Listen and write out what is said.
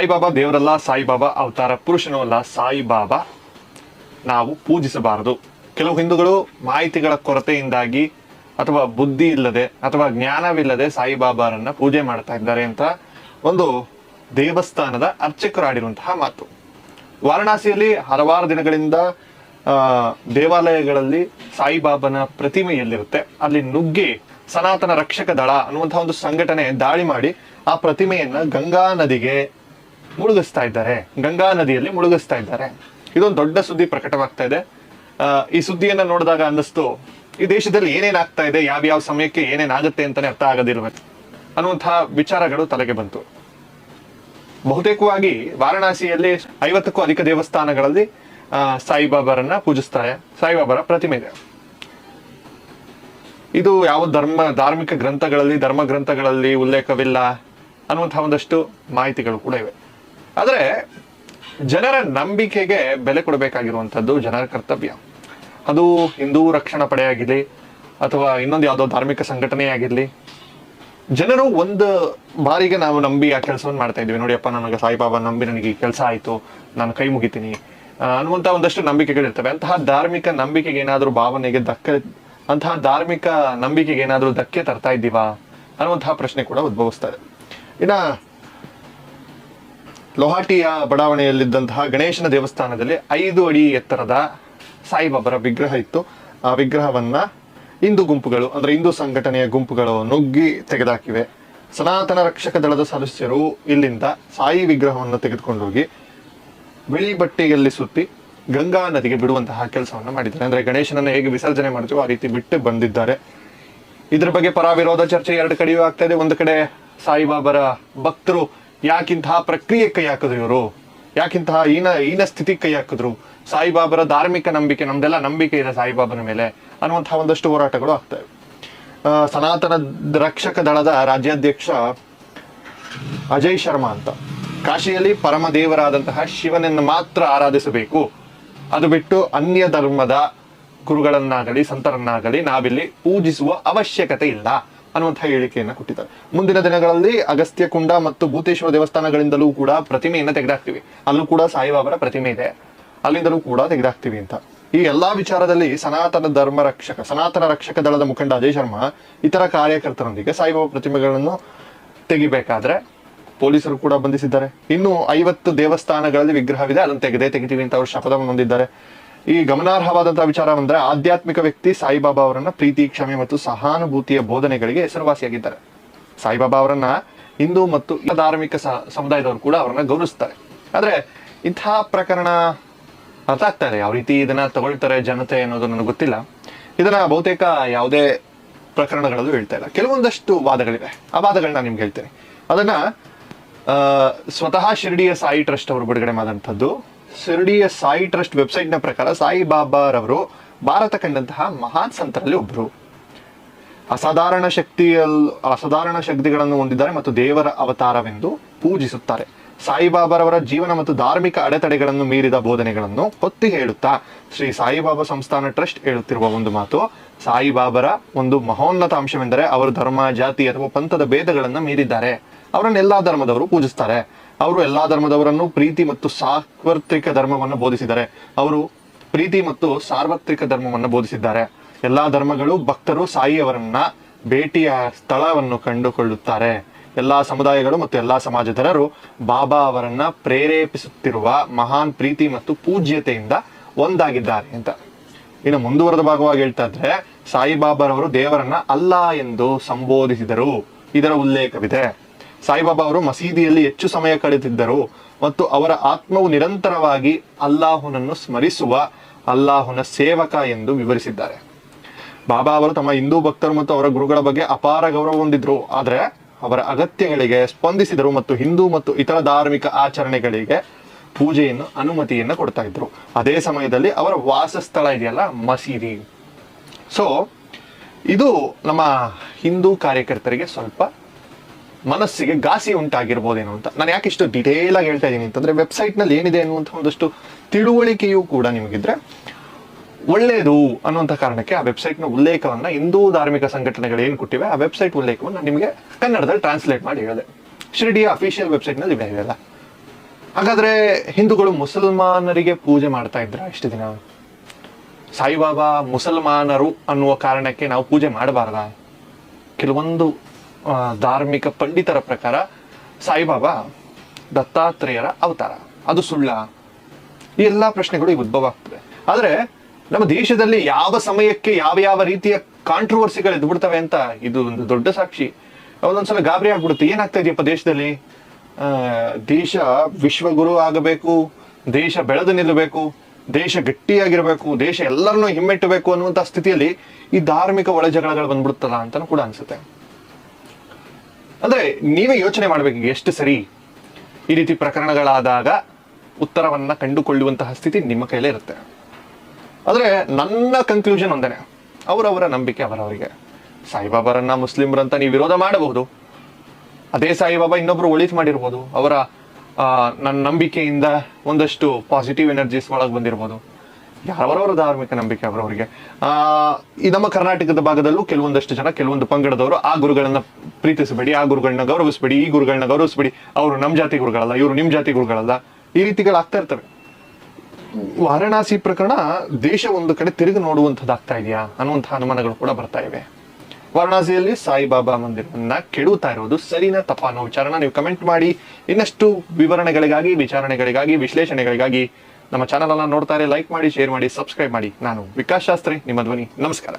ಸಾಯಿಬಾಬಾ ದೇವರಲ್ಲ, ಸಾಯಿಬಾಬಾ ಅವತಾರ ಪುರುಷನೂ ಅಲ್ಲ ಸಾಯಿಬಾಬಾ ನಾವು ಪೂಜಿಸಬಾರದು. ಕೆಲವು ಹಿಂದೂಗಳು ಮಾಹಿತಿಗಳ ಕೊರತೆಯಿಂದಾಗಿ ಅಥವಾ ಬುದ್ಧಿ ಇಲ್ಲದೆ ಅಥವಾ ಜ್ಞಾನವಿಲ್ಲದೆ ಸಾಯಿಬಾಬಾರನ್ನ ಪೂಜೆ ಮಾಡ್ತಾ ಇದ್ದಾರೆ ಅಂತ ಒಂದು ದೇವಸ್ಥಾನದ ಅರ್ಚಕರು ಆಡಿರುವಂತಹ ಮಾತು. ವಾರಣಾಸಿಯಲ್ಲಿ ಹಲವಾರು ದಿನಗಳಿಂದ ದೇವಾಲಯಗಳಲ್ಲಿ ಸಾಯಿಬಾಬನ ಪ್ರತಿಮೆ ಎಲ್ಲಿರುತ್ತೆ ಅಲ್ಲಿ ನುಗ್ಗಿ ಸನಾತನ ರಕ್ಷಕ ದಳ ಅನ್ನುವಂತಹ ಒಂದು ಸಂಘಟನೆ ದಾಳಿ ಮಾಡಿ ಆ ಪ್ರತಿಮೆಯನ್ನ ಗಂಗಾ ನದಿಗೆ ಮುಳುಗಿಸ್ತಾ ಇದ್ದಾರೆ. ಗಂಗಾ ನದಿಯಲ್ಲಿ ಮುಳುಗಿಸ್ತಾ ಇದ್ದಾರೆ. ಇದೊಂದು ದೊಡ್ಡ ಸುದ್ದಿ ಪ್ರಕಟವಾಗ್ತಾ ಇದೆ. ಈ ಸುದ್ದಿಯನ್ನ ನೋಡಿದಾಗ ಅನ್ನಿಸ್ತು, ಈ ದೇಶದಲ್ಲಿ ಏನೇನಾಗ್ತಾ ಇದೆ ಯಾವ ಯಾವ ಸಮಯಕ್ಕೆ ಏನೇನಾಗುತ್ತೆ ಅಂತಾನೆ ಅರ್ಥ ಆಗೋದಿಲ್ವ. ಅನ್ನುವಂತಹ ವಿಚಾರಗಳು ತಲೆಗೆ ಬಂತು. ಬಹುತೇಕವಾಗಿ ವಾರಣಾಸಿಯಲ್ಲಿ ಐವತ್ತಕ್ಕೂ ಅಧಿಕ ದೇವಸ್ಥಾನಗಳಲ್ಲಿ ಸಾಯಿಬಾಬಾರನ್ನ ಪೂಜಿಸ್ತಾರೆ ಸಾಯಿಬಾಬಾರ ಪ್ರತಿಮೆ ಇದೆ. ಇದು ಯಾವ ಧರ್ಮ, ಧಾರ್ಮಿಕ ಗ್ರಂಥಗಳಲ್ಲಿ, ಧರ್ಮ ಗ್ರಂಥಗಳಲ್ಲಿ ಉಲ್ಲೇಖವಿಲ್ಲ ಅನ್ನುವಂತಹ ಒಂದಷ್ಟು ಮಾಹಿತಿಗಳು ಕೂಡ ಇವೆ. ಆದರೆ ಜನರ ನಂಬಿಕೆಗೆ ಬೆಲೆ ಕೊಡಬೇಕಾಗಿರುವಂಥದ್ದು ಜನರ ಕರ್ತವ್ಯ. ಅದು ಹಿಂದೂ ರಕ್ಷಣಾ ಪಡೆ ಆಗಿರಲಿ ಅಥವಾ ಇನ್ನೊಂದು ಯಾವುದೋ ಧಾರ್ಮಿಕ ಸಂಘಟನೆ ಆಗಿರಲಿ, ಜನರು ಒಂದು ಬಾರಿಗೆ ನಾವು ನಂಬಿ ಆ ಕೆಲಸವನ್ನು ಮಾಡ್ತಾ ಇದ್ವಿ ನೋಡಿಯಪ್ಪ ನನಗೆ ಸಾಯಿಬಾಬಾ ನಂಬಿ ನನಗೆ ಈ ಕೆಲಸ ಆಯಿತು, ನಾನು ಕೈ ಮುಗಿತೀನಿ ಅನ್ನುವಂಥ ಒಂದಷ್ಟು ನಂಬಿಕೆಗಳಿರ್ತವೆ. ಅಂತಹ ಧಾರ್ಮಿಕ ನಂಬಿಕೆಗೆ ಏನಾದರೂ ಭಾವನೆಗೆ ಧಕ್ಕೆ, ಅಂತಹ ಧಾರ್ಮಿಕ ನಂಬಿಕೆಗೆ ಏನಾದರೂ ಧಕ್ಕೆ ತರ್ತಾ ಇದ್ದೀವಾ ಅನ್ನುವಂತಹ ಪ್ರಶ್ನೆ ಕೂಡ ಉದ್ಭವಿಸ್ತಾ ಇದೆ. ಇನ್ನ ಲೋಹಾಟಿಯ ಬಡಾವಣೆಯಲ್ಲಿದ್ದಂತಹ ಗಣೇಶನ ದೇವಸ್ಥಾನದಲ್ಲಿ ಐದು ಅಡಿ ಎತ್ತರದ ಸಾಯಿಬಾಬರ ವಿಗ್ರಹ ಇತ್ತು. ಆ ವಿಗ್ರಹವನ್ನ ಹಿಂದೂ ಗುಂಪುಗಳು, ಅಂದ್ರೆ ಹಿಂದೂ ಸಂಘಟನೆಯ ಗುಂಪುಗಳು ನುಗ್ಗಿ ತೆಗೆದಾಕಿವೆ. ಸನಾತನ ರಕ್ಷಕ ದಳದ ಸದಸ್ಯರು ಇಲ್ಲಿಂದ ಸಾಯಿ ವಿಗ್ರಹವನ್ನು ತೆಗೆದುಕೊಂಡು ಹೋಗಿ ಬಿಳಿ ಬಟ್ಟೆಯಲ್ಲಿ ಸುತ್ತಿ ಗಂಗಾ ನದಿಗೆ ಬಿಡುವಂತಹ ಕೆಲಸವನ್ನು ಮಾಡಿದ್ದಾರೆ. ಅಂದ್ರೆ ಗಣೇಶನನ್ನ ಹೇಗೆ ವಿಸರ್ಜನೆ ಮಾಡ್ತೀವೋ ಆ ರೀತಿ ಬಿಟ್ಟು ಬಂದಿದ್ದಾರೆ. ಇದ್ರ ಬಗ್ಗೆ ಪರ ವಿರೋಧ ಚರ್ಚೆ ಎರಡು ಕಡೆಯೂ ಆಗ್ತಾ ಇದೆ. ಒಂದು ಕಡೆ ಸಾಯಿಬಾಬರ ಭಕ್ತರು ಯಾಕಿಂತಹ ಪ್ರಕ್ರಿಯೆ ಕೈ ಹಾಕಿದ್ರು ಇವರು ಯಾಕಿಂತಹ ಈನ ಈನ ಸ್ಥಿತಿ ಕೈ ಹಾಕಿದ್ರು ಸಾಯಿಬಾಬರ ಧಾರ್ಮಿಕ ನಂಬಿಕೆ, ನಮ್ದೆಲ್ಲ ನಂಬಿಕೆ ಇದೆ ಸಾಯಿಬಾಬನ ಮೇಲೆ ಅನ್ನುವಂತಹ ಒಂದಷ್ಟು ಹೋರಾಟಗಳು ಆಗ್ತವೆ ಸನಾತನ ರಕ್ಷಕ ದಳದ ರಾಜ್ಯಾಧ್ಯಕ್ಷ ಅಜಯ್ ಶರ್ಮಾ ಅಂತ. ಕಾಶಿಯಲ್ಲಿ ಪರಮ ದೇವರಾದಂತಹ ಶಿವನನ್ನು ಮಾತ್ರ ಆರಾಧಿಸಬೇಕು. ಅದು ಬಿಟ್ಟು ಅನ್ಯ ಧರ್ಮದ ಗುರುಗಳನ್ನಾಗಲಿ, ಸಂತರನ್ನಾಗಲಿ ನಾವಿಲ್ಲಿ ಪೂಜಿಸುವ ಅವಶ್ಯಕತೆ ಇಲ್ಲ. ಅನ್ನುವಂತಹ ಹೇಳಿಕೆಯನ್ನು ಕೊಟ್ಟಿದ್ದಾರೆ. ಮುಂದಿನ ದಿನಗಳಲ್ಲಿ ಅಗಸ್ತ್ಯ ಕುಂಡ ಮತ್ತು ಭೂತೇಶ್ವರ ದೇವಸ್ಥಾನಗಳಿಂದಲೂ ಕೂಡ ಪ್ರತಿಮೆಯನ್ನು ತೆಗೆದಾಕ್ತಿವಿ. ಅಲ್ಲೂ ಕೂಡ ಸಾಯಿಬಾಬರ ಪ್ರತಿಮೆ ಇದೆ. ಅಲ್ಲಿಂದಲೂ ಕೂಡ ತೆಗೆದಾಕ್ತಿವಿ ಅಂತ. ಈ ಎಲ್ಲಾ ವಿಚಾರದಲ್ಲಿ ಸನಾತನ ಧರ್ಮ ರಕ್ಷಕ, ಸನಾತನ ರಕ್ಷಕ ದಳದ ಮುಖಂಡ ಅಜಯ್ ಶರ್ಮಾ ಇತರ ಕಾರ್ಯಕರ್ತರೊಂದಿಗೆ ಸಾಯಿಬಾಬಾ ಪ್ರತಿಮೆಗಳನ್ನು ತೆಗಿಬೇಕಾದ್ರೆ ಪೊಲೀಸರು ಕೂಡ ಬಂಧಿಸಿದ್ದಾರೆ. ಇನ್ನು ಐವತ್ತು ದೇವಸ್ಥಾನಗಳಲ್ಲಿ ವಿಗ್ರಹವಿದೆ. ಅದನ್ನು ತೆಗೆದೇ ತೆಗಿತೀವಿ ಅಂತ ಅವರು ಶಪಥವನ್ನು ಹೊಂದಿದ್ದಾರೆ. ಈ ಗಮನಾರ್ಹವಾದಂತಹ ವಿಚಾರ ಅಂದ್ರೆ ಆಧ್ಯಾತ್ಮಿಕ ವ್ಯಕ್ತಿ ಸಾಯಿಬಾಬಾ ಅವರನ್ನ ಪ್ರೀತಿ ಕ್ಷಮೆ ಮತ್ತು ಸಹಾನುಭೂತಿಯ ಬೋಧನೆಗಳಿಗೆ ಹೆಸರುವಾಸಿಯಾಗಿದ್ದಾರೆ. ಸಾಯಿಬಾಬಾ ಅವರನ್ನ ಹಿಂದೂ ಮತ್ತು ಧಾರ್ಮಿಕ ಸಮುದಾಯದವರು ಕೂಡ ಅವರನ್ನ ಗೌರವಿಸ್ತಾರೆ. ಆದ್ರೆ ಇಂತಹ ಪ್ರಕರಣ ಅರ್ಥ ಆಗ್ತಾ ಇದೆ. ಯಾವ ರೀತಿ ಇದನ್ನ ತಗೊಳ್ತಾರೆ ಜನತೆ ಅನ್ನೋದು ನನಗೆ ಗೊತ್ತಿಲ್ಲ. ಇದನ್ನ ಬಹುತೇಕ ಯಾವುದೇ ಪ್ರಕರಣಗಳಲ್ಲೂ ಹೇಳ್ತಾ ಇಲ್ಲ. ಕೆಲವೊಂದಷ್ಟು ವಾದಗಳಿವೆ. ಆ ವಾದಗಳನ್ನ ನಿಮ್ಗೆ ಹೇಳ್ತೇನೆ. ಅದನ್ನ ಸ್ವತಃ ಶಿರಡಿಯ ಸಾಯಿ ಟ್ರಸ್ಟ್ ಅವರು ಬಿಡುಗಡೆ ಮಾಡಿದಂಥದ್ದು. ಶಿರ್ಡಿಯ ಸಾಯಿ ಟ್ರಸ್ಟ್ ವೆಬ್ಸೈಟ್ನ ಪ್ರಕಾರ ಸಾಯಿ ಬಾಬಾರವರು ಭಾರತ ಕಂಡಂತಹ ಮಹಾನ್ ಸಂತರಲ್ಲಿ ಒಬ್ಬರು ಅಸಾಧಾರಣ ಶಕ್ತಿಯಲ್, ಅಸಾಧಾರಣ ಶಕ್ತಿಗಳನ್ನು ಹೊಂದಿದ್ದಾರೆ ಮತ್ತು ದೇವರ ಅವತಾರವೆಂದು ಪೂಜಿಸುತ್ತಾರೆ. ಸಾಯಿಬಾಬಾರವರ ಜೀವನ ಮತ್ತು ಧಾರ್ಮಿಕ ಅಡೆತಡೆಗಳನ್ನು ಮೀರಿದ ಬೋಧನೆಗಳನ್ನು ಹೊತ್ತಿ ಹೇಳುತ್ತಾ ಶ್ರೀ ಸಾಯಿಬಾಬಾ ಸಂಸ್ಥಾನ ಟ್ರಸ್ಟ್ ಹೇಳುತ್ತಿರುವ ಒಂದು ಮಾತು ಸಾಯಿಬಾಬರ ಒಂದು ಮಹೋನ್ನತ ಅಂಶವೆಂದರೆ ಅವರು ಧರ್ಮ, ಜಾತಿ ಅಥವಾ ಪಂಥದ ಭೇದಗಳನ್ನು ಮೀರಿದ್ದಾರೆ. ಅವರನ್ನು ಎಲ್ಲಾ ಧರ್ಮದವರು ಪೂಜಿಸ್ತಾರೆ. ಅವರು ಎಲ್ಲಾ ಧರ್ಮದವರನ್ನು ಪ್ರೀತಿ ಮತ್ತು ಸಾರ್ವತ್ರಿಕ ಧರ್ಮವನ್ನು ಬೋಧಿಸಿದ್ದಾರೆ. ಅವರು ಪ್ರೀತಿ ಮತ್ತು ಸಾರ್ವತ್ರಿಕ ಧರ್ಮವನ್ನು ಬೋಧಿಸಿದ್ದಾರೆ. ಎಲ್ಲಾ ಧರ್ಮಗಳು ಭಕ್ತರು ಸಾಯಿಯವರನ್ನ ಭೇಟಿಯ ಸ್ಥಳವನ್ನು ಕಂಡುಕೊಳ್ಳುತ್ತಾರೆ. ಎಲ್ಲಾ ಸಮುದಾಯಗಳು ಮತ್ತು ಎಲ್ಲಾ ಸಮಾಜದವರು ಬಾಬಾ ಅವರನ್ನ ಪ್ರೇರೇಪಿಸುತ್ತಿರುವ ಮಹಾನ್ ಪ್ರೀತಿ ಮತ್ತು ಪೂಜ್ಯತೆಯಿಂದ ಒಂದಾಗಿದ್ದಾರೆ ಅಂತ. ಇನ್ನು ಮುಂದುವರೆದ ಭಾಗವಾಗಿ ಹೇಳ್ತಾ ಇದ್ರೆ, ಸಾಯಿಬಾಬಾರವರು ದೇವರನ್ನ ಅಲ್ಲ ಎಂದು ಸಂಬೋಧಿಸಿದರು. ಇದರ ಉಲ್ಲೇಖವಿದೆ. ಸಾಯಿಬಾಬಾ ಅವರು ಮಸೀದಿಯಲ್ಲಿ ಹೆಚ್ಚು ಸಮಯ ಕಳೆದಿದ್ದರು ಮತ್ತು ಅವರ ಆತ್ಮವು ನಿರಂತರವಾಗಿ ಅಲ್ಲಾಹುನನ್ನು ಸ್ಮರಿಸುವ ಅಲ್ಲಾಹುನ ಸೇವಕ ಎಂದು ವಿವರಿಸಿದ್ದಾರೆ. ಬಾಬಾ ಅವರು ತಮ್ಮ ಹಿಂದೂ ಭಕ್ತರು ಮತ್ತು ಅವರ ಗುರುಗಳ ಬಗ್ಗೆ ಅಪಾರ ಗೌರವ ಹೊಂದಿದ್ರು. ಆದರೆ ಅವರ ಅಗತ್ಯಗಳಿಗೆ ಸ್ಪಂದಿಸಿದರು ಮತ್ತು ಹಿಂದೂ ಮತ್ತು ಇತರ ಧಾರ್ಮಿಕ ಆಚರಣೆಗಳಿಗೆ ಪೂಜೆಯನ್ನು ಅನುಮತಿಯನ್ನು ಕೊಡ್ತಾ ಇದ್ರು. ಅದೇ ಸಮಯದಲ್ಲಿ ಅವರ ವಾಸಸ್ಥಳ ಇದೆಯಲ್ಲ, ಮಸೀದಿ. ಸೊ ಇದು ನಮ್ಮ ಹಿಂದೂ ಕಾರ್ಯಕರ್ತರಿಗೆ ಸ್ವಲ್ಪ ಮನಸ್ಸಿಗೆ ಘಾಸಿ ಉಂಟಾಗಿರ್ಬೋದೇನೋ ಅಂತ. ನಾನು ಯಾಕೆ ಇಷ್ಟು ಡಿಟೇಲ್ ಆಗಿ ಹೇಳ್ತಾ ಇದ್ದೀನಿ ಅಂತಂದ್ರೆ ವೆಬ್ಸೈಟ್ನಲ್ಲಿ ಏನಿದೆ ಅನ್ನುವಂಥ ಒಂದಷ್ಟು ತಿಳುವಳಿಕೆಯೂ ಕೂಡ ನಿಮಗಿದ್ರೆ ಒಳ್ಳೆಯದು ಅನ್ನುವಂಥ ಕಾರಣಕ್ಕೆ ಆ ವೆಬ್ಸೈಟ್ನ ಉಲ್ಲೇಖವನ್ನ ಹಿಂದೂ ಧಾರ್ಮಿಕ ಸಂಘಟನೆಗಳು ಏನು ಕೊಟ್ಟಿವೆ, ಆ ವೆಬ್ಸೈಟ್ ಉಲ್ಲೇಖವನ್ನು ನಿಮಗೆ ಕನ್ನಡದಲ್ಲಿ ಟ್ರಾನ್ಸ್ಲೇಟ್ ಮಾಡಿ ಹೇಳಿದೆ. ಶಿರಡಿಯ ಅಫಿಷಿಯಲ್ ವೆಬ್ಸೈಟ್ನಲ್ಲಿ ಇವೆ ಇವೆಲ್ಲ ಹಾಗಾದ್ರೆ ಹಿಂದೂಗಳು ಮುಸಲ್ಮಾನರಿಗೆ ಪೂಜೆ ಮಾಡ್ತಾ ಇದ್ರ ಇಷ್ಟು ದಿನ? ಸಾಯಿಬಾಬಾ ಮುಸಲ್ಮಾನರು ಅನ್ನುವ ಕಾರಣಕ್ಕೆ ನಾವು ಪೂಜೆ ಮಾಡಬಾರ್ದ? ಕೆಲವೊಂದು ಧಾರ್ಮಿಕ ಪಂಡಿತರ ಪ್ರಕಾರ ಸಾಯಿಬಾಬಾ ದತ್ತಾತ್ರೇಯರ ಅವತಾರ. ಅದು ಸುಳ್ಳ. ಈ ಎಲ್ಲ ಪ್ರಶ್ನೆಗಳು ಈಗ ಉದ್ಭವ ಆಗ್ತದೆ. ಆದರೆ ನಮ್ಮ ದೇಶದಲ್ಲಿ ಯಾವ ಸಮಯಕ್ಕೆ ಯಾವ ಯಾವ ರೀತಿಯ ಕಾಂಟ್ರವರ್ಸಿಗಳು ಎದ್ಬಿಡ್ತವೆ ಅಂತ ಇದು ಒಂದು ದೊಡ್ಡ ಸಾಕ್ಷಿ. ಒಂದೊಂದ್ಸಲ ಗಾಬರಿ ಆಗ್ಬಿಡುತ್ತೆ. ಏನಾಗ್ತಾ ಇದೆಯಪ್ಪ ದೇಶದಲ್ಲಿ? ದೇಶ ವಿಶ್ವಗುರು ಆಗಬೇಕು, ದೇಶ ಬೆಳೆದು ನಿಲ್ಲಬೇಕು, ದೇಶ ಗಟ್ಟಿಯಾಗಿರ್ಬೇಕು, ದೇಶ ಎಲ್ಲರನ್ನೂ ಹಿಮ್ಮೆಟ್ಟಬೇಕು ಅನ್ನುವಂತ ಸ್ಥಿತಿಯಲ್ಲಿ ಈ ಧಾರ್ಮಿಕ ಒಳಜಗಳಗಳು ಬಂದ್ಬಿಡುತ್ತಲ್ಲ ಅಂತಾನು ಕೂಡ ಅನ್ಸುತ್ತೆ. ಅಂದ್ರೆ ನೀವೇ ಯೋಚನೆ ಮಾಡ್ಬೇಕು ಎಷ್ಟು ಸರಿ ಈ ರೀತಿ ಪ್ರಕರಣಗಳಾದಾಗ ಉತ್ತರವನ್ನ ಕಂಡುಕೊಳ್ಳುವಂತಹ ಸ್ಥಿತಿ ನಿಮ್ಮ ಕೈಲೇ ಇರುತ್ತೆ. ಆದ್ರೆ ನನ್ನ ಕನ್ಕ್ಲೂಷನ್ ಒಂದೇನೆ. ಅವರವರ ನಂಬಿಕೆ ಅವರವರಿಗೆ. ಸಾಯಿಬಾಬಾರನ್ನ ಮುಸ್ಲಿಮ್ರಂತ ನೀವು ವಿರೋಧ ಮಾಡಬಹುದು. ಅದೇ ಸಾಯಿಬಾಬಾ ಇನ್ನೊಬ್ರು ಒಳಿತು ಮಾಡಿರ್ಬೋದು. ಅವರ ನನ್ನ ನಂಬಿಕೆಯಿಂದ ಒಂದಷ್ಟು ಪಾಸಿಟಿವ್ ಎನರ್ಜೀಸ್ ಒಳಗೆ ಬಂದಿರ್ಬೋದು. ಯಾರವರವರ ಧಾರ್ಮಿಕ ನಂಬಿಕೆ ಅವರವರಿಗೆ. ಆ, ಈ ನಮ್ಮ ಕರ್ನಾಟಕದ ಭಾಗದಲ್ಲೂ ಕೆಲವೊಂದಷ್ಟು ಜನ, ಕೆಲವೊಂದು ಪಂಗಡದವರು ಆ ಗುರುಗಳನ್ನ ಪ್ರೀತಿಸಬೇಡಿ, ಆ ಗುರುಗಳನ್ನ ಗೌರವಿಸಬೇಡಿ, ಈ ಗುರುಗಳನ್ನ ಗೌರವಿಸಬೇಡಿ. ಅವರು ನಮ್ಮ ಜಾತಿ ಗುರುಗಳಲ್ಲ, ಇವರು ನಿಮ್ಮ ಜಾತಿ ಗುರುಗಳಲ್ಲ. ಈ ರೀತಿಗಳಾಗ್ತಾ ಇರ್ತವೆ. ವಾರಣಾಸಿ ಪ್ರಕರಣ ದೇಶ ಒಂದು ಕಡೆ ತಿರುಗಿ ನೋಡುವಂತದ್ದಾಗ್ತಾ ಇದೆಯಾ ಅನ್ನುವಂತಹ ಅನುಮಾನಗಳು ಕೂಡ ಬರ್ತಾ ಇವೆ. ವಾರಣಾಸಿಯಲ್ಲಿ ಸಾಯಿಬಾಬಾ ಮಂದಿರವನ್ನ ಕೆಡುತ್ತಾ ಇರೋದು ಸರಿನ ತಪ್ಪ ಅನ್ನೋ ವಿಚಾರನ ನೀವು ಕಮೆಂಟ್ ಮಾಡಿ. ಇನ್ನಷ್ಟು ವಿವರಣೆಗಳಿಗಾಗಿ, ವಿಚಾರಣೆಗಳಿಗಾಗಿ, ವಿಶ್ಲೇಷಣೆಗಳಿಗಾಗಿ ನಮ್ಮ ಚಾನಲ್ ಅನ್ನ ನೋಡ್ತಾರೆ ಲೈಕ್ ಮಾಡಿ ಶೇರ್ ಮಾಡಿ ಸಬ್ಸ್ಕ್ರೈಬ್ ಮಾಡಿ. ನಾನು ವಿಕಾಸ್ ಶಾಸ್ತ್ರಿ, ನಿಮ್ಮ ಧ್ವನಿ. ನಮಸ್ಕಾರ.